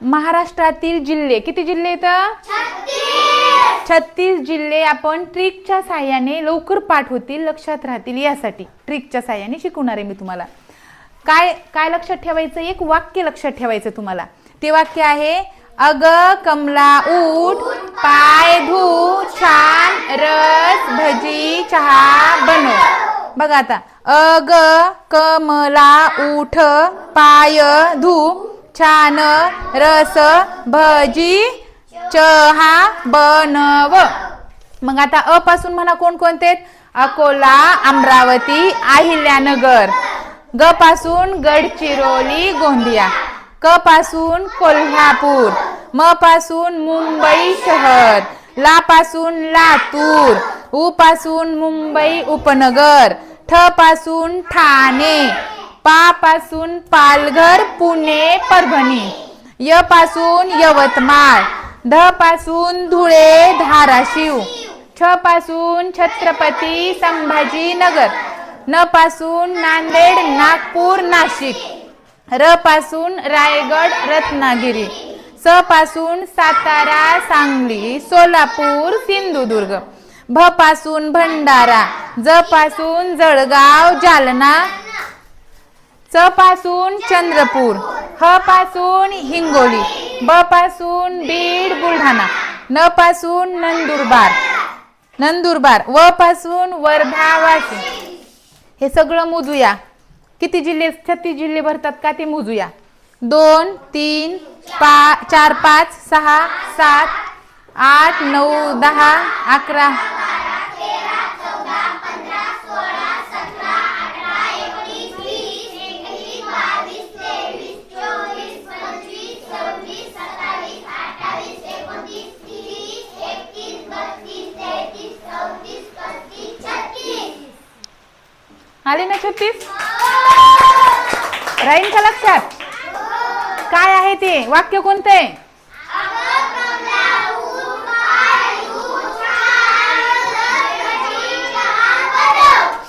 महाराष्ट्रातील जिल्हे किती जिल्हे इथं छत्तीस जिल्हे आपण ट्रिकच्या साह्याने लवकर पाठ होतील लक्षात राहतील यासाठी. ट्रिकच्या साह्याने शिकवणार आहे मी तुम्हाला. काय काय लक्षात ठेवायचं? एक वाक्य लक्षात ठेवायचं तुम्हाला. ते वाक्य आहे अग कमला उठ पाय धू छान रस भजी चहा बनव. बघा आता. अग कमला उठ पाय धू छान रस भजी चहा बनव. मग आता अ पासून म्हणा कोणकोणते कोणते अकोला अमरावती अहिल्यानगर. ग पासून गडचिरोली गोंदिया. क पासून कोल्हापूर. म पासून मुंबई शहर. ला पासून लातूर. उ पासून मुंबई उपनगर. ठ पासून ठाणे. पा पासून पालघर पुणे परभणी. य पासून यवतमाळ ध पासून धुळे धाराशिव. छ पासून छत्रपती संभाजीनगर. न पासून नांदेड नागपूर नाशिक. र पासून रायगड रत्नागिरी. स पासून सातारा सांगली सोलापूर सिंधुदुर्ग. भ पासून भंडारा. ज पासून जळगाव जालना. च पासून चंद्रपूर ह पासून हिंगोली ब पासून बीड बुलढाणा न पासून नंदुरबार नंदुरबार व पासून वर्धा वाशिम. हे सगळं मोजूया. किती जिल्हे छत्तीस जिल्हे भरतात का ते मोजूया. दोन तीन पा चार पाच सहा सात आठ नऊ दहा अकरा आले ना छत्तीस? राहील का लक्षात? काय आहे ते? वाक्य कोणतं? आहे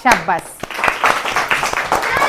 शाबास.